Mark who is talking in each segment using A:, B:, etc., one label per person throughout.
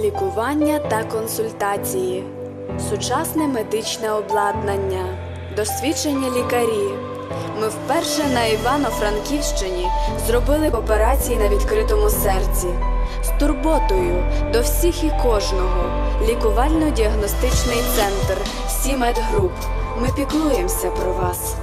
A: лікування та консультації, сучасне медичне обладнання, досвідчені лікарі. Ми вперше на Івано-Франківщині зробили операції на відкритому серці з турботою до всіх і кожного. Лікувально-діагностичний центр Сімед Груп. Ми піклуємося про вас.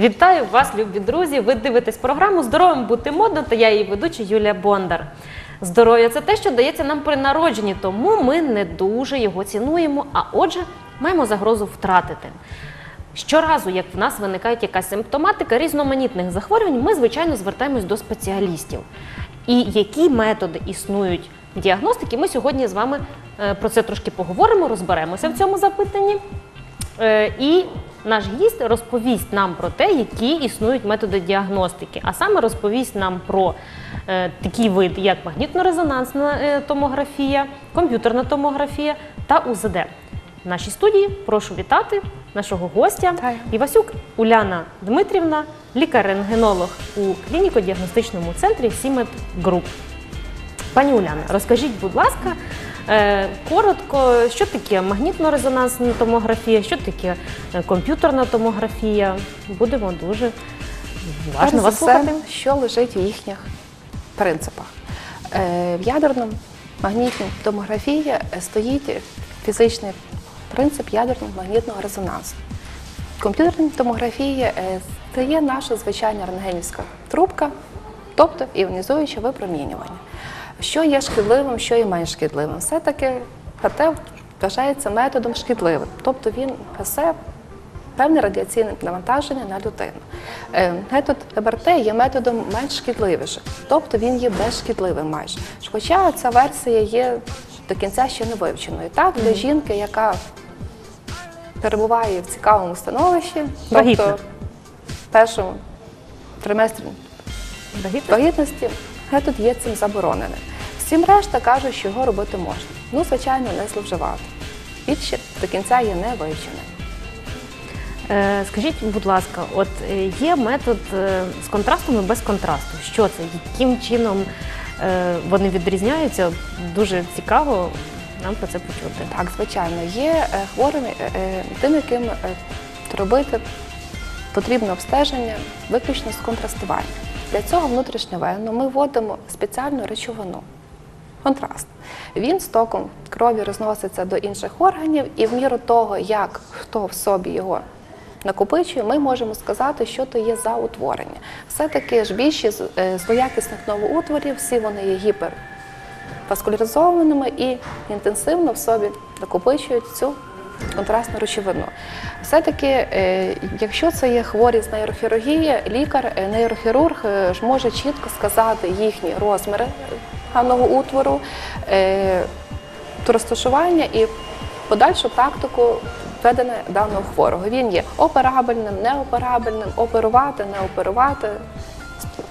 B: Вітаю вас, любі друзі! Ви дивитесь програму Здоровим бути модно та я її ведуча Юлія Бондар. Здоров'я це те, що дається нам при народженні, тому ми не дуже його цінуємо, а отже, маємо загрозу втратити. Щоразу, як в нас виникає якась симптоматика різноманітних захворювань, ми звичайно звертаємось до спеціалістів. І які методи існують діагностики, ми сьогодні з вами е, про це трошки поговоримо, розберемося в цьому запитанні. Е, І наш гість розповість нам про те, які існують методи діагностики, а саме розповість нам про е, такі види, як магнітно-резонансна е, томографія, комп'ютерна томографія та УЗД. В нашій студії прошу вітати нашого гостя
C: Вітаю.
B: Івасюк Уляна Дмитрівна, лікар-рентгенолог у клініко-діагностичному центрі Сімет Груп. Пані Уляна, розкажіть, будь ласка, коротко, що таке магнітно-резонансна томографія, що таке е, комп'ютерна томографія. Будемо дуже уважно вас слухати.
C: що лежить у їхніх принципах. Е, В ядерному магнітній томографії е, стоїть фізичний принцип ядерного магнітного резонансу. В комп'ютерній томографії е, це є наша звичайна рентгенівська трубка, тобто іонізуюче випромінювання. Що є шкідливим, що є менш шкідливим. Все-таки ГТ вважається методом шкідливим, тобто він несе певне радіаційне навантаження на людину. Е, Метод МРТ є методом менш шкідливішим, тобто він є безшкідливим майже. Хоча ця версія є до кінця ще не вивченою. Так, для жінки, яка перебуває в цікавому становищі,
B: Вагітна.
C: тобто в першому триместрі
B: Вагітна?
C: Вагітності, метод є цим забороненим. Всім решта кажуть, що його робити можна. Ну, звичайно, не зловживати. Він до кінця є не вивченим.
B: Е, Скажіть, будь ласка, от е, є метод е, з контрастом і без контрасту. Що це? Яким чином вони відрізняються? Дуже цікаво нам про це почути.
C: Так, звичайно, є хворим, тим, яким робити потрібно обстеження виключно з контрастування. Для цього внутрішньовенно ми вводимо спеціальну речовину. Контраст. Він з током крові розноситься до інших органів, і в міру того, як хто в собі його накопичує, ми можемо сказати, що то є за утворення. Все-таки ж більшість е, злоякісних новоутворів, всі вони є гіпер васкуляризованими і інтенсивно в собі накопичують цю контрастну речовину. Все-таки, е, якщо це є хворі з нейрохірургії, лікар, е, нейрохірург е, ж може чітко сказати їхні розміри певного утвору, розташування і подальшу практику ведення даного хворого. Він є операбельним, неоперабельним, оперувати, не оперувати,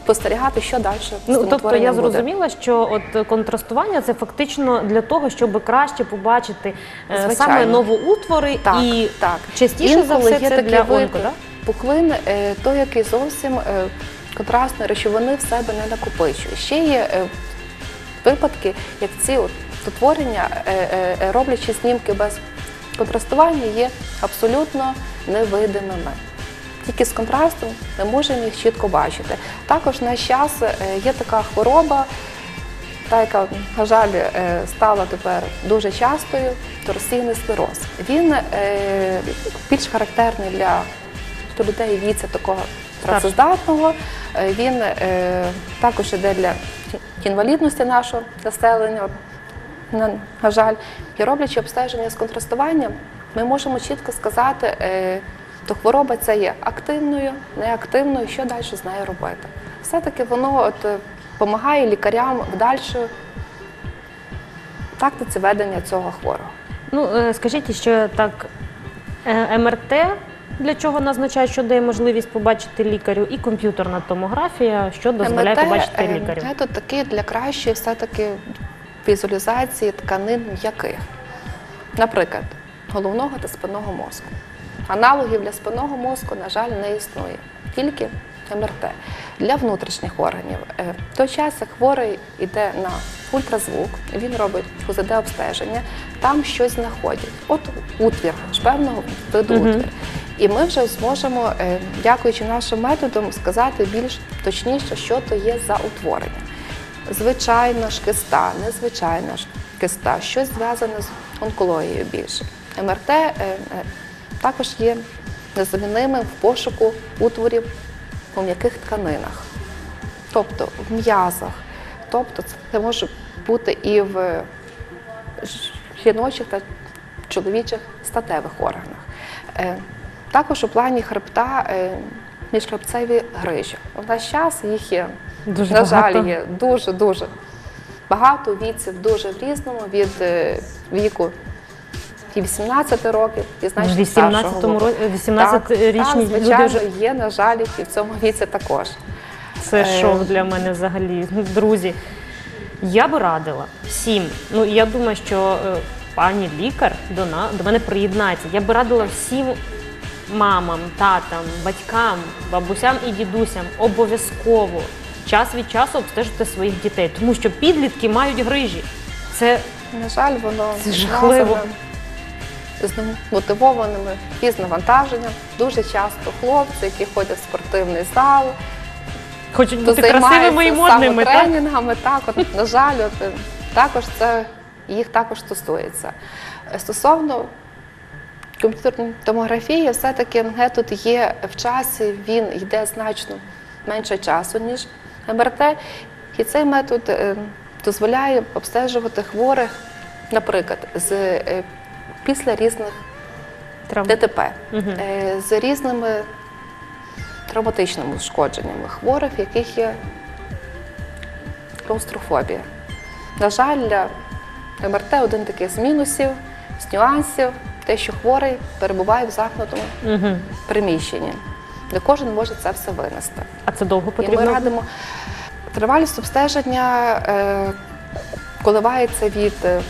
C: спостерігати, що далі
B: Ну тобто я
C: буде.
B: зрозуміла, що от контрастування це фактично для того, щоб краще побачити е,
C: Звичайно.
B: саме новоутвори
C: Так,
B: і
C: так.
B: частіше за все
C: є
B: це для онко, да?
C: пухлин, е, той, який зовсім е, контрастної речовини в себе не накопичує. Ще є випадки, як ці от утворення, роблячи знімки без контрастування, є абсолютно невидимими. Тільки з контрастом ми можемо їх чітко бачити. Також на час е, є така хвороба, та, яка, на жаль, е, стала тепер дуже частою, торсійний склероз. Він е, більш характерний для людей віці такого працездатного. Він також іде для інвалідності нашого населення. На, жаль, і роблячи обстеження з контрастуванням, ми можемо чітко сказати, то хвороба ця є активною, неактивною, що далі з нею робити. Все-таки воно от, е, допомагає лікарям в дальшій тактиці ведення цього хворого.
B: Ну, е, скажіть, що так е, МРТ для чого назначає, що дає можливість побачити лікарю, і комп'ютерна томографія, що дозволяє
C: МРТ,
B: побачити
C: е,
B: лікарю.
C: метод такий для кращої все-таки візуалізації тканин м'яких. Наприклад, головного та спинного мозку. Аналогів для спинного мозку, на жаль, не існує. Тільки МРТ. Для внутрішніх органів. Е, В той час, як хворий йде на ультразвук, він робить УЗД обстеження, там щось знаходять. От утвір, ж певного виду
B: Мгм.
C: утвір. І ми вже зможемо, е, дякуючи нашим методам, сказати більш точніше, що то є за утворення. Звичайна ж киста, незвичайна ж киста, щось зв'язане з онкологією більше. МРТ е, також є незамінимим в пошуку утворів у м'яких тканинах, тобто в м'язах. Тобто це може бути і в жіночих та чоловічих статевих органах. Е, Також у плані хребта е, міжхребцеві грижі. У наш час їх є,
B: Дуже
C: на
B: багато.
C: жаль, є дуже-дуже багато віців, дуже в різному, від е, віку і 18 років, і
B: В
C: значно
B: 18
C: старшого
B: ро-
C: віку.
B: 18-річні
C: так,
B: люди
C: звичайно,
B: вже
C: є, на жаль, і в цьому віці також.
B: Це
C: Е,
B: шок для мене взагалі. Друзі, я би радила всім. Ну я думаю, що е, пані лікар до на до мене приєднається. Я би радила всім мамам, татам, батькам, бабусям і дідусям обов'язково час від часу обстежити своїх дітей, тому що підлітки мають грижі. Це
C: На жаль, воно
B: Це жахливо.
C: З мотивованими фізнавантаженням. Дуже часто хлопці, які ходять в спортивний зал,
B: хочуть бути красивими і модними. Так?
C: Так, от, на жаль, от, е, також це їх також стосується. Е, Стосовно комп'ютерної томографії, все-таки метод є в часі, він йде значно менше часу, ніж МРТ. І цей метод е, дозволяє обстежувати хворих, наприклад, з, після різних
B: Травм.
C: ДТП е, з різними травматичними ушкодженнями хворих, в яких є клаустрофобія. На жаль, для МРТ один такий з мінусів, з нюансів, те, що хворий перебуває в замкнутому
B: Мгм.
C: приміщенні, де кожен може це все винести.
B: А це довго
C: І ми
B: потрібно?
C: радимо тривалість обстеження е, коливається від е,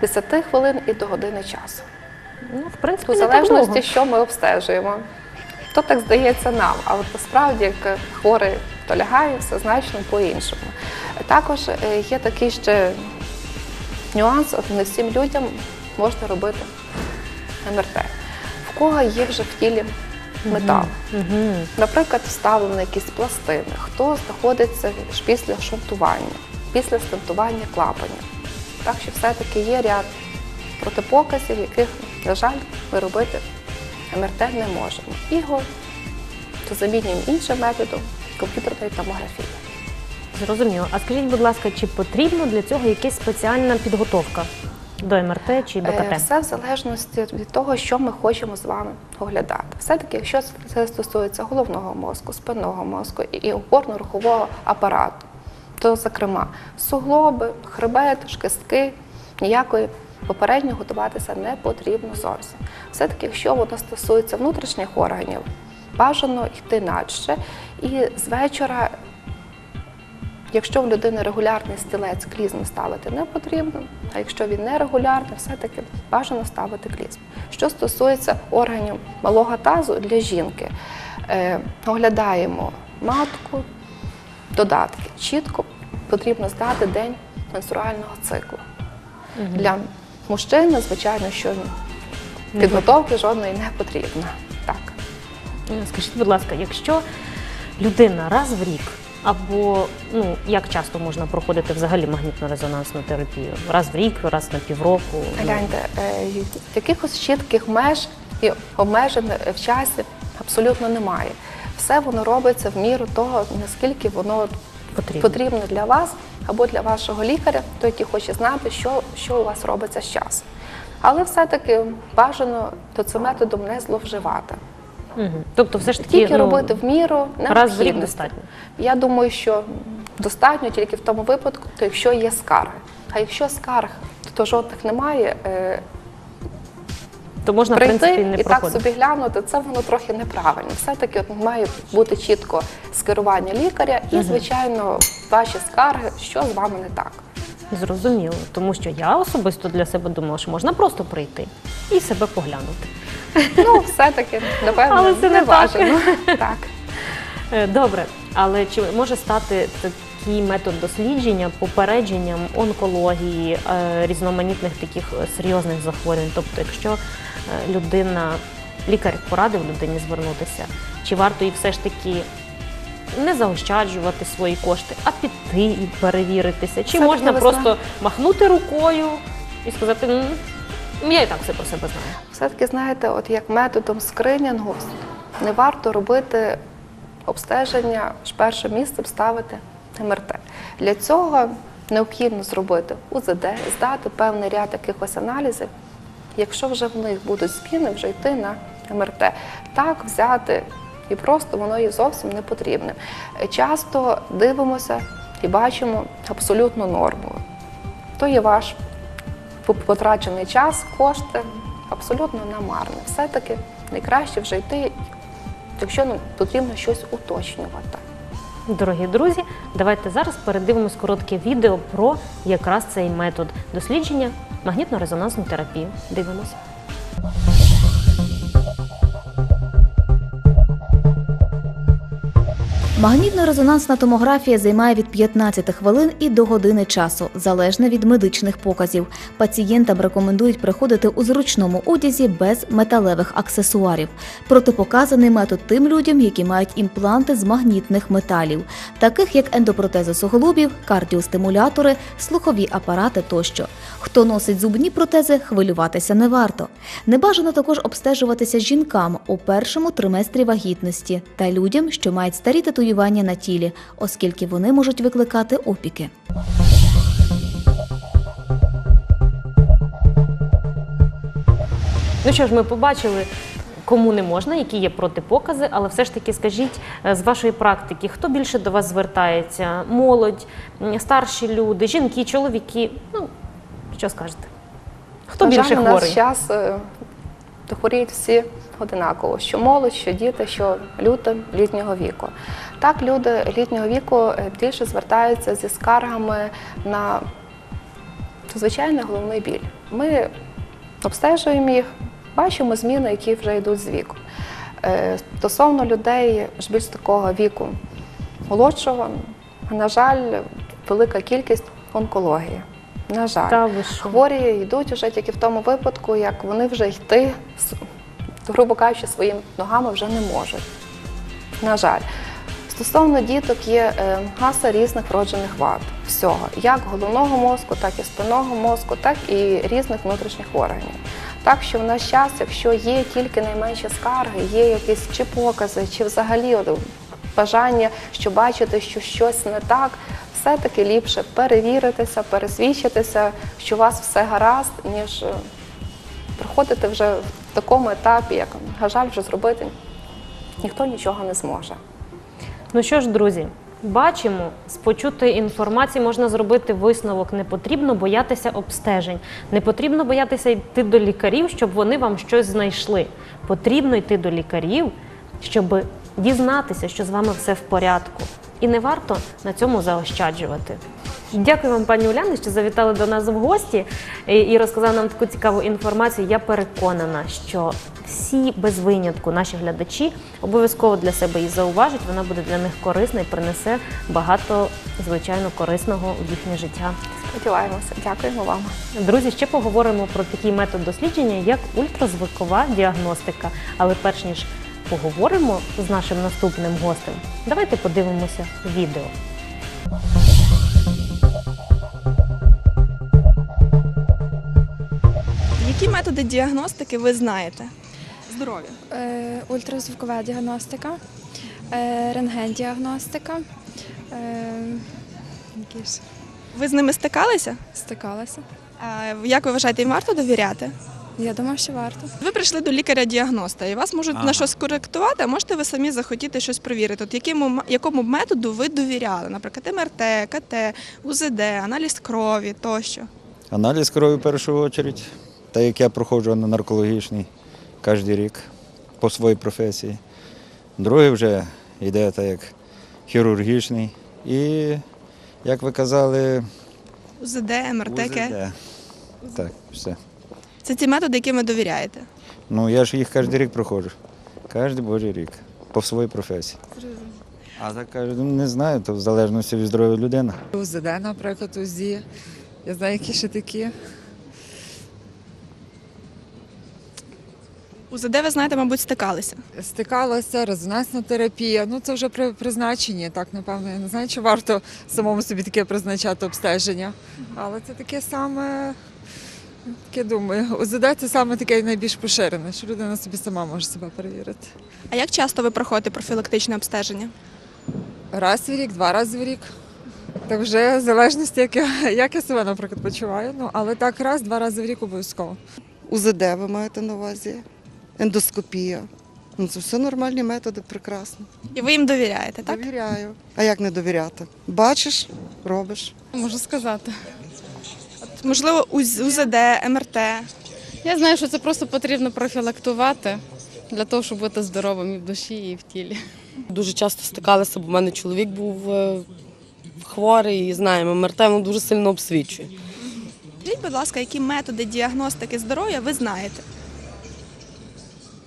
C: 10 хвилин і до години часу.
B: Ну, в принципі,
C: У залежності,
B: довго.
C: що ми обстежуємо. То так здається нам, а от насправді, як хворий, то лягає, все значно по-іншому. Також е, є такий ще нюанс, от не всім людям можна робити МРТ. В кого є вже в тілі метал. Наприклад, вставлені якісь пластини, хто знаходиться після шунтування, після стентування клапанів. Так що все-таки є ряд протипоказів, яких, на жаль, ми робити МРТ не можемо. Його то замінюємо іншим методом комп'ютерної томографії.
B: Зрозуміло. А скажіть, будь ласка, чи потрібна для цього якась спеціальна підготовка до МРТ чи до
C: Е,
B: КТ?
C: Все в залежності від того, що ми хочемо з вами оглядати. Все-таки, якщо це стосується головного мозку, спинного мозку і опорно-рухового апарату, то, зокрема, суглоби, хребет, шкістки, ніякої попередньо готуватися не потрібно зовсім. Все-таки, якщо воно стосується внутрішніх органів, бажано йти надще і з вечора Якщо в людини регулярний стілець клізму ставити не потрібно, а якщо він нерегулярний, все-таки бажано ставити клізму. Що стосується органів малого тазу для жінки, е, оглядаємо матку, додатки. Чітко потрібно здати день менструального циклу. Для мужчини, звичайно, що підготовки жодної не потрібно. Так.
B: Е, Скажіть, будь ласка, якщо людина раз в рік або ну як часто можна проходити взагалі магнітно-резонансну терапію? Раз в рік, раз на півроку? Ну,
C: Гляньте, е, якихось чітких меж і обмежень в часі абсолютно немає. Все воно робиться в міру того, наскільки воно
B: Потрібно.
C: потрібно для вас або для вашого лікаря, той, який хоче знати, що, що у вас робиться з часом. Але все-таки бажано то цим методом не зловживати.
B: Угу. Тобто, все ж таки
C: Тільки
B: ну,
C: робити в міру
B: раз в рік достатньо.
C: Я думаю, що достатньо тільки в тому випадку, то якщо є скарги. А якщо скарг, то жодних немає, е,
B: То можна в принципі не
C: і так собі глянути, це воно трохи неправильно. Все-таки от має бути чітко скерування лікаря і, звичайно, ваші скарги, що з вами не так.
B: Зрозуміло, тому що я особисто для себе думала, що можна просто прийти і себе поглянути.
C: Ну, все-таки, напевно,
B: Але це не
C: бажано. Так.
B: Е, Добре, але чи може стати такий метод дослідження попередженням онкології, е, різноманітних таких е, серйозних захворювань? Тобто, якщо людина, лікар порадив людині звернутися, чи варто їй все ж таки не заощаджувати свої кошти, а піти і перевіритися? Чи
C: Все-таки
B: можна просто
C: знаєте-
B: махнути рукою і сказати, «М, я і так все про себе знаю.
C: Все-таки, знаєте, от як методом скринінгу не варто робити обстеження, ж перше місце ставити МРТ. Для цього необхідно зробити УЗД, здати певний ряд якихось аналізів. Якщо вже в них будуть зміни, вже йти на МРТ. Так взяти і просто воно є зовсім не потрібне. Часто дивимося і бачимо абсолютну норму. То є ваш потрачений час, кошти абсолютно намарно. Все-таки найкраще вже йти, якщо нам потрібно щось уточнювати.
B: Дорогі друзі, давайте зараз передивимось коротке відео про якраз цей метод дослідження магнітно-резонансну терапію. Дивимося.
D: Магнітно-резонансна томографія займає від 15 хвилин і до години часу, залежно від медичних показів. Пацієнтам рекомендують приходити у зручному одязі без металевих аксесуарів. Протипоказаний метод тим людям, які мають імпланти з магнітних металів, таких як ендопротези суглобів, кардіостимулятори, слухові апарати тощо. Хто носить зубні протези, хвилюватися не варто. Небажано також обстежуватися жінкам у першому триместрі вагітності та людям, що мають старі татуювання на тілі, оскільки вони можуть викликати опіки.
B: Ну що ж, ми побачили, кому не можна, які є протипокази, але все ж таки скажіть е, з вашої практики, хто більше до вас звертається? Молодь, старші люди, жінки, чоловіки? Ну, що скажете? Хто більше
C: жаль, у нас
B: хворий?
C: зараз хворіють всі одинаково, що молодь, що діти, що люди літнього віку. Так, люди літнього віку е, більше звертаються зі скаргами на звичайний головний біль. Ми обстежуємо їх, бачимо зміни, які вже йдуть з віку. Е, Стосовно людей ж більш такого віку молодшого, на жаль, велика кількість онкології. На жаль.
B: Та?
C: Хворі йдуть уже тільки в тому випадку, як вони вже йти, грубо кажучи, своїми ногами вже не можуть. На жаль. Стосовно діток є е, маса різних вроджених вад всього, як головного мозку, так і спинного мозку, так і різних внутрішніх органів. Так що в наш час, якщо є тільки найменші скарги, є якісь чи покази, чи взагалі бажання, що бачите, що щось не так, все-таки ліпше перевіритися, пересвідчитися, що у вас все гаразд, ніж е, проходити вже такому етапі, як, на жаль, вже зробити ніхто нічого не зможе.
B: Ну що ж, друзі, бачимо, з почутої інформації можна зробити висновок. Не потрібно боятися обстежень, не потрібно боятися йти до лікарів, щоб вони вам щось знайшли. Потрібно йти до лікарів, щоб дізнатися, що з вами все в порядку. І не варто на цьому заощаджувати. Дякую вам, пані Уляни, що завітали до нас в гості і- розказали нам таку цікаву інформацію. Я переконана, що всі без винятку наші глядачі обов'язково для себе її зауважать. Вона буде для них корисна і принесе багато звичайно корисного в їхнє життя.
C: Сподіваємося, дякуємо вам.
B: Друзі, ще поговоримо про такий метод дослідження, як ультразвукова діагностика. Але перш ніж поговоримо з нашим наступним гостем, давайте подивимося відео.
E: Які методи діагностики ви знаєте? Здоров'я.
F: Е, ультразвукова діагностика, е, рентген-діагностика. Е, які ж
E: Ви з ними стикалися?
F: стикалася.
E: А як ви вважаєте, їм варто довіряти?
F: Я думаю, що варто.
E: Ви прийшли до лікаря-діагноста і вас можуть на щось коректувати, а можете ви самі захотіти щось перевірити. От якому, якому методу ви довіряли? Наприклад, МРТ, КТ, УЗД, аналіз крові тощо.
G: Аналіз крові в першу чергу, так як я проходжу на наркологічний кожен рік по своїй професії. Другий вже йде так як хірургічний. І, як ви казали,
E: УЗД, МРТ.
G: УЗД. Так, все.
E: Це ті методи, яким ви довіряєте.
G: Ну я ж їх кожен рік проходжу. Кожен божий рік. По своїй професії. А так кажуть, ну, не знаю, то в залежності від здоров'я людини.
H: УЗД, наприклад, УЗІ. Я знаю, які ще такі.
E: УЗД, ви знаєте, мабуть, стикалися.
H: Стикалася, резонансна терапія. Ну це вже при призначенні. Так, напевно, я не знаю, чи варто самому собі таке призначати обстеження. Але це таке саме. Таке думаю, УЗД це саме таке найбільш поширене, що людина собі сама може себе перевірити.
E: А як часто ви проходите профілактичне обстеження?
H: Раз в рік, два рази в рік. Так вже в залежності, як я, як я себе, наприклад, почуваю. Ну, але так раз, два рази в рік обов'язково.
I: УЗД ви маєте на увазі, ендоскопія. Ну, це все нормальні методи, прекрасно.
E: І ви їм довіряєте, так?
I: Довіряю. А як не довіряти? Бачиш, робиш.
J: Можу сказати.
E: Можливо, УЗ- УЗД, МРТ.
J: Я знаю, що це просто потрібно профілактувати для того, щоб бути здоровим і в душі, і в тілі.
K: Дуже часто стикалися, бо в мене чоловік був е, хворий і знаємо, МРТ ну, дуже сильно обсвічує.
E: Скажіть, будь ласка, які методи діагностики здоров'я ви знаєте?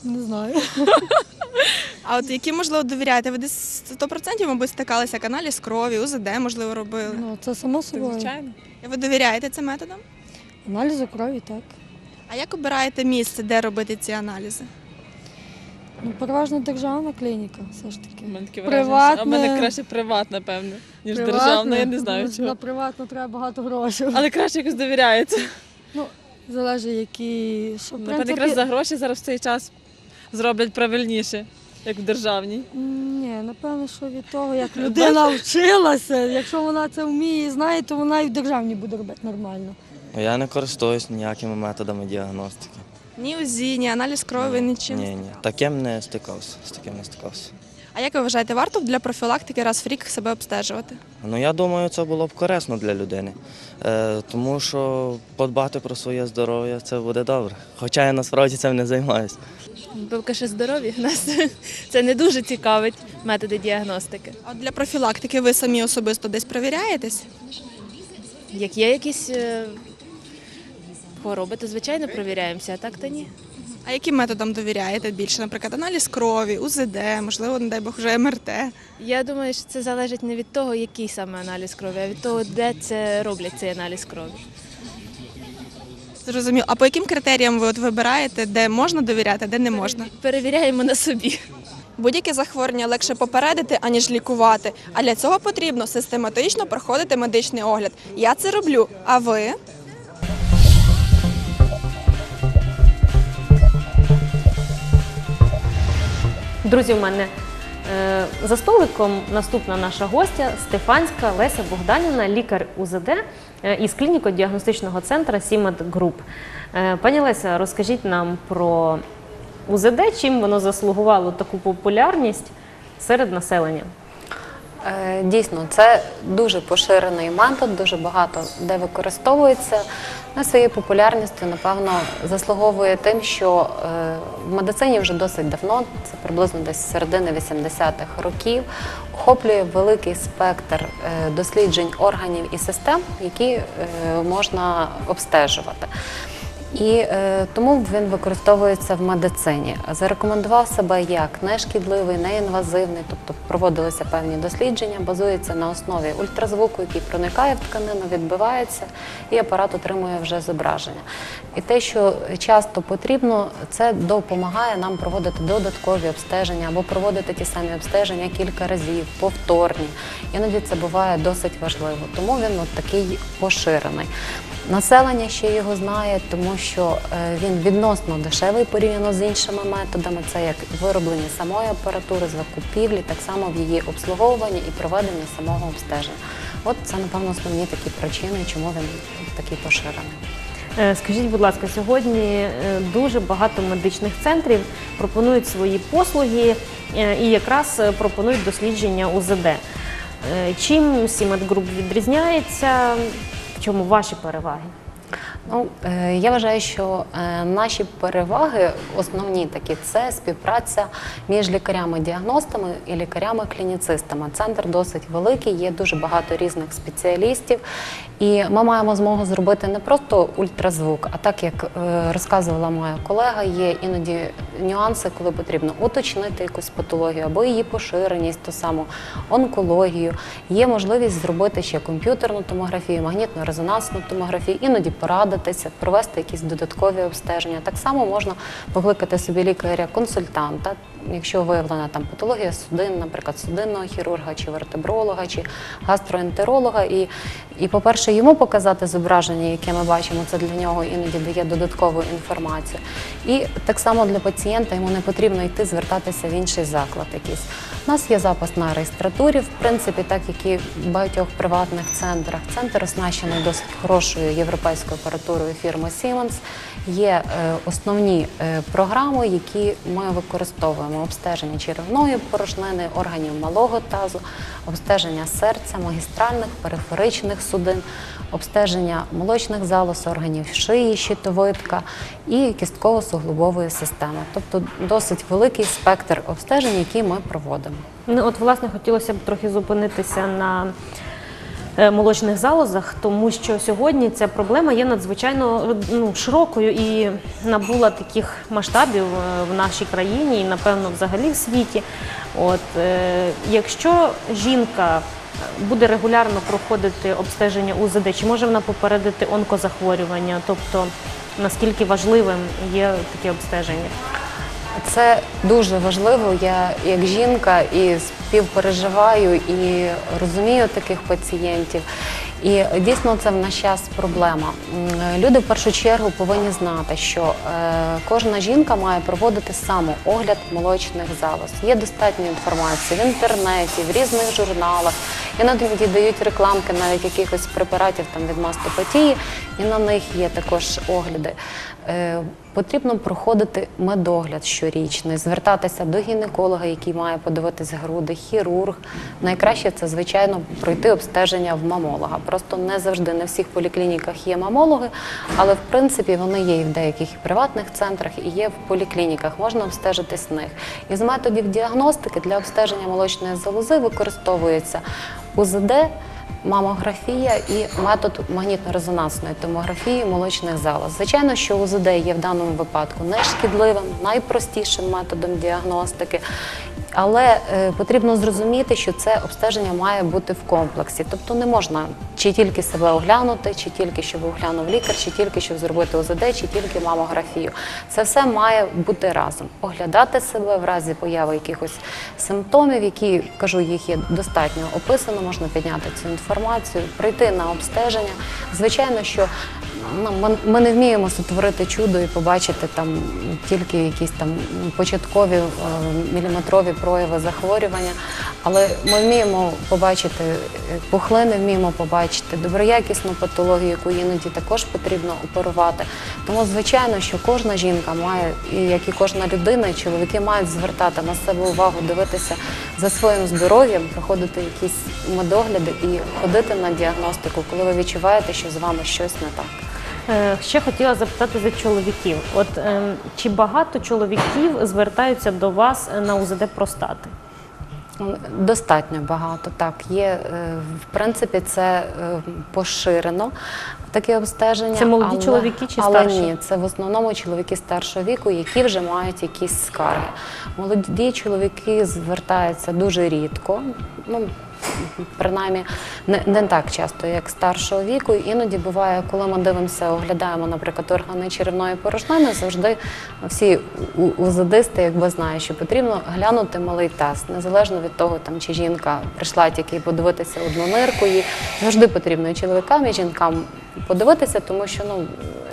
J: Не знаю.
E: А от які, можливо, довіряєте? Ви десь 100% мабуть стикалися як аналіз крові, УЗД, можливо, робили.
J: Ну, це само собою. Звичайно.
E: І Ви довіряєте цим методам?
J: Аналізи крові, так.
E: А як обираєте місце, де робити ці аналізи?
J: Ну, переважно державна клініка, все ж таки.
L: У мене таке
J: Приватне.
L: А в мене краще приватна, певне, ніж
J: Приватне.
L: державна, я не знаю
J: Ну,
L: чого.
J: На приватну треба багато грошей.
L: Але краще якось довіряється.
J: Залежить, які. Що, в
L: Напевно,
J: принципі,
L: якраз за гроші зараз в цей час зроблять правильніше, як в державній.
J: Ні, напевно, що від того, як людина вчилася, якщо вона це вміє і знає, то вона і в державній буде робити нормально.
M: Я не користуюсь ніякими методами діагностики.
E: Ні УЗІ, ні аналіз крові, нічим.
M: Ні, ні. Таким не стикався. З таким не стикався.
E: А як ви вважаєте, варто для профілактики раз в рік себе обстежувати?
M: Ну я думаю, це було б корисно для людини. Е, тому що подбати про своє здоров'я це буде добре. Хоча я насправді цим не займаюся.
N: Поки що здорові нас це не дуже цікавить методи діагностики.
E: А для профілактики ви самі особисто десь перевіряєтесь?
N: Як є якісь е, хвороби, то звичайно провіряємося, а так то ні.
E: А яким методам довіряєте більше? Наприклад, аналіз крові, УЗД, можливо, не дай Бог, вже МРТ.
N: Я думаю, що це залежить не від того, який саме аналіз крові, а від того, де це роблять цей аналіз крові.
E: Зрозуміло. А по яким критеріям ви от вибираєте, де можна довіряти, де не можна?
N: Перевіряємо на собі.
E: Будь-яке захворювання легше попередити, аніж лікувати. А для цього потрібно систематично проходити медичний огляд. Я це роблю. А ви?
B: Друзі, у мене за столиком наступна наша гостя Стефанська Леся Богданівна, лікар УЗД е, із клініко-діагностичного центру Сімед Груп. Е, Пані Леся, розкажіть нам про УЗД, чим воно заслугувало таку популярність серед населення.
O: Е, Дійсно, це дуже поширений метод, дуже багато де використовується. На своєю популярністю, напевно, заслуговує тим, що е, в медицині вже досить давно, це приблизно десь середини 80-х років, охоплює великий спектр е, досліджень органів і систем, які е, можна обстежувати. І е, тому він використовується в медицині. Зарекомендував себе як нешкідливий, неінвазивний, тобто проводилися певні дослідження, базується на основі ультразвуку, який проникає в тканину, відбивається, і апарат отримує вже зображення. І те, що часто потрібно, це допомагає нам проводити додаткові обстеження або проводити ті самі обстеження кілька разів, повторні. Іноді це буває досить важливо, тому він от такий поширений. Населення ще його знає, тому що е, він відносно дешевий порівняно з іншими методами. Це як вироблення самої апаратури, закупівлі, так само в її обслуговуванні і проведення самого обстеження. От це, напевно, основні такі причини, чому він такий поширений.
B: Е, Скажіть, будь ласка, сьогодні е, дуже багато медичних центрів пропонують свої послуги і якраз пропонують дослідження УЗД. Чим Сімет Груп відрізняється? Чому ваші переваги?
O: Ну, е, я вважаю, що е, наші переваги основні такі це співпраця між лікарями-діагностами і лікарями-клініцистами. Центр досить великий, є дуже багато різних спеціалістів, і ми маємо змогу зробити не просто ультразвук, а так як е, розказувала моя колега, є іноді нюанси, коли потрібно уточнити якусь патологію або її поширеність, ту саму онкологію. Є можливість зробити ще комп'ютерну томографію, магнітно-резонансну томографію, іноді порадитися, провести якісь додаткові обстеження. Так само можна покликати собі лікаря-консультанта, якщо виявлена там патологія судин, наприклад, судинного хірурга чи вертебролога, чи гастроентеролога. І, і по-перше, йому показати зображення, яке ми бачимо, це для нього іноді дає додаткову інформацію. І так само для пацієнта йому не потрібно йти звертатися в інший заклад якийсь. У нас є запис на реєстратурі, в принципі, так як і в багатьох приватних центрах. Центр оснащений досить хорошою європейською апаратурою фірми Siemens. Є е, основні е, програми, які ми використовуємо: обстеження черевної порожнини, органів малого тазу, обстеження серця, магістральних, периферичних судин, обстеження молочних залоз, органів шиї, щитовидка і кістково-суглобової системи. Тобто досить великий спектр обстежень, які ми проводимо.
B: Ну, от, власне, хотілося б трохи зупинитися на молочних залозах, тому що сьогодні ця проблема є надзвичайно ну, широкою і набула таких масштабів е, в нашій країні і, напевно, взагалі в світі. От, е, якщо жінка буде регулярно проходити обстеження УЗД, чи може вона попередити онкозахворювання? Тобто, наскільки важливим є таке обстеження?
O: Це дуже важливо. Я як жінка і співпереживаю і розумію таких пацієнтів. І дійсно це в наш час проблема. Люди в першу чергу повинні знати, що е, кожна жінка має проводити самоогляд молочних залоз. Є достатньо інформації в інтернеті, в різних журналах. Іноді дають рекламки навіть якихось препаратів там від мастопатії, і на них є також огляди. Е, Потрібно проходити медогляд щорічний, звертатися до гінеколога, який має подивитися груди, хірург. Найкраще це, звичайно, пройти обстеження в мамолога. Просто не завжди на всіх поліклініках є мамологи, але в принципі вони є і в деяких приватних центрах, і є в поліклініках. Можна обстежитись в них. Із методів діагностики для обстеження молочної залози використовується УЗД. Мамографія і метод магнітно-резонансної томографії молочних залоз. Звичайно, що УЗД є в даному випадку нешкідливим, найпростішим методом діагностики. Але е, потрібно зрозуміти, що це обстеження має бути в комплексі. Тобто не можна чи тільки себе оглянути, чи тільки щоб оглянув лікар, чи тільки щоб зробити ОЗД, чи тільки мамографію. Це все має бути разом. Оглядати себе в разі появи якихось симптомів, які кажу, їх є достатньо описано, можна підняти цю інформацію, прийти на обстеження. Звичайно, що ми, ми не вміємо сотворити чудо і побачити там тільки якісь там початкові е, міліметрові прояви захворювання, але ми вміємо побачити е, пухлини, вміємо побачити доброякісну патологію, яку іноді також потрібно оперувати. Тому, звичайно, що кожна жінка має, і як і кожна людина, чоловіки мають звертати на себе увагу, дивитися за своїм здоров'ям, проходити якісь медогляди і ходити на діагностику, коли ви відчуваєте, що з вами щось не так.
B: Е, Ще хотіла запитати за чоловіків. От ем, чи багато чоловіків звертаються до вас на УЗД простати?
O: Достатньо багато. Так, є е, в принципі це е, поширено. Таке обстеження.
B: Це молоді
O: але,
B: чоловіки чи
O: але
B: старші?
O: ні, це в основному чоловіки старшого віку, які вже мають якісь скарги. Молоді чоловіки звертаються дуже рідко. Ну, принаймні не, не так часто, як старшого віку. Іноді буває, коли ми дивимося, оглядаємо, наприклад, органи черевної порожнини, завжди всі у- УЗДисти якби знають, що потрібно глянути малий таз, незалежно від того, там чи жінка прийшла тільки подивитися одну нирку, їй завжди потрібно і чоловікам, і жінкам подивитися, тому що ну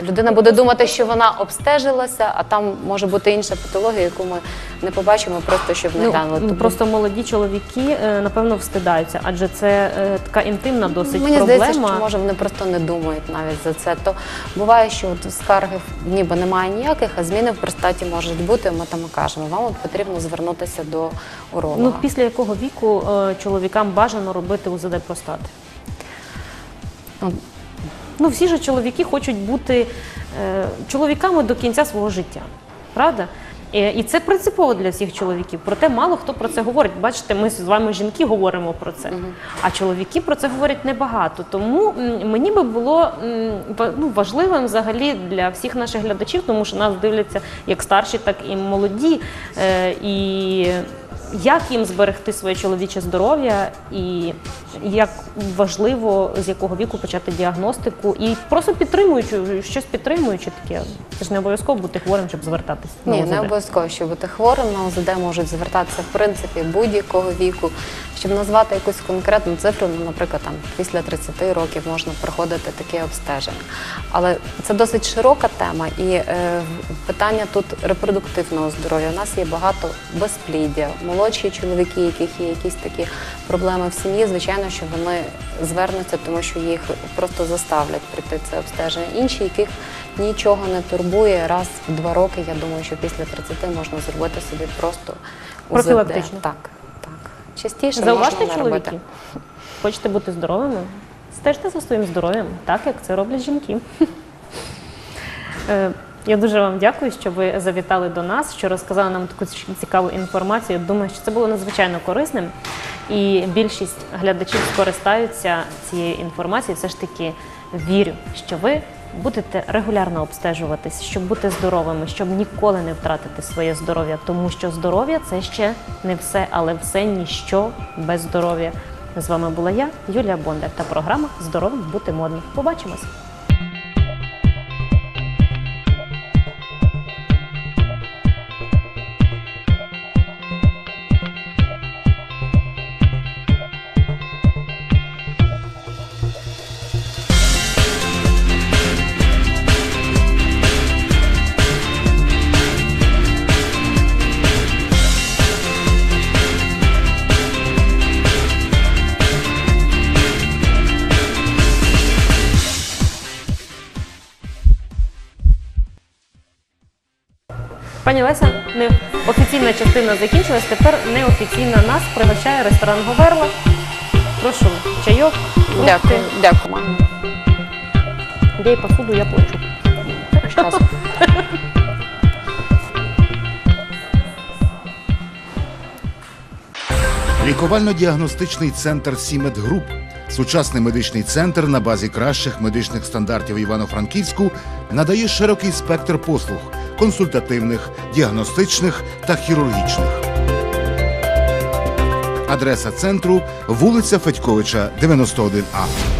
O: людина буде думати, що вона обстежилася, а там може бути інша патологія, яку ми не побачимо, просто щоб не глянули.
B: ну,
O: Тому-
B: просто молоді чоловіки, е, напевно, встидають. Скористаються, адже це е, така інтимна досить
O: Мені
B: проблема.
O: здається, що може вони просто не думають навіть за це. То буває, що от скарги ніби немає ніяких, а зміни в простаті можуть бути. Ми там кажемо, вам от потрібно звернутися до уролога.
B: Ну, після якого віку е, чоловікам бажано робити УЗД простати? Ну, всі ж чоловіки хочуть бути е, чоловіками до кінця свого життя, правда? Е, І це принципово для всіх чоловіків. Проте мало хто про це говорить. Бачите, ми з вами жінки говоримо про це, а чоловіки про це говорять небагато. Тому мені би було ну, важливим взагалі для всіх наших глядачів, тому що нас дивляться як старші, так і молоді. Е, І як їм зберегти своє чоловіче здоров'я, і як важливо з якого віку почати діагностику, і просто підтримуючи щось підтримуючи таке. Це ж не обов'язково бути хворим, щоб звертатися.
O: Ні, не обов'язково, щоб бути хворим на ОЗД можуть звертатися в принципі будь-якого віку. Щоб назвати якусь конкретну цифру, ну, наприклад, там після 30 років можна проходити таке обстеження. Але це досить широка тема, і е, питання тут репродуктивного здоров'я. У нас є багато безпліддя, молодші чоловіки, яких є якісь такі проблеми в сім'ї. Звичайно, що вони звернуться, тому що їх просто заставлять прийти це обстеження. Інші, яких нічого не турбує, раз в два роки. Я думаю, що після 30 можна зробити собі просто УЗД.
B: Профілактично.
O: Так. Частіше
B: Зауважте
O: можна не робити.
B: чоловіки. Хочете бути здоровими? Стежте за своїм здоров'ям, так як це роблять жінки. Е, Я дуже вам дякую, що ви завітали до нас, що розказали нам таку цікаву інформацію. Думаю, що це було надзвичайно корисним. І більшість глядачів скористаються цією інформацією. Все ж таки вірю, що ви будете регулярно обстежуватись, щоб бути здоровими, щоб ніколи не втратити своє здоров'я, тому що здоров'я це ще не все, але все ніщо без здоров'я. З вами була я, Юлія Бондар, та програма Здоровим бути модним. Побачимось! Пані Леся, не офіційна частина закінчилась. Тепер неофіційна нас пригощає ресторан Говерла. Прошу, чайок, фрукти.
O: Дякую, дякую, мам.
B: Я і посуду я плачу.
O: Щас.
P: Лікувально-діагностичний центр Сімет Груп сучасний медичний центр на базі кращих медичних стандартів Івано-Франківську надає широкий спектр послуг консультативних, діагностичних та хірургічних. Адреса центру вулиця Федьковича, 91А.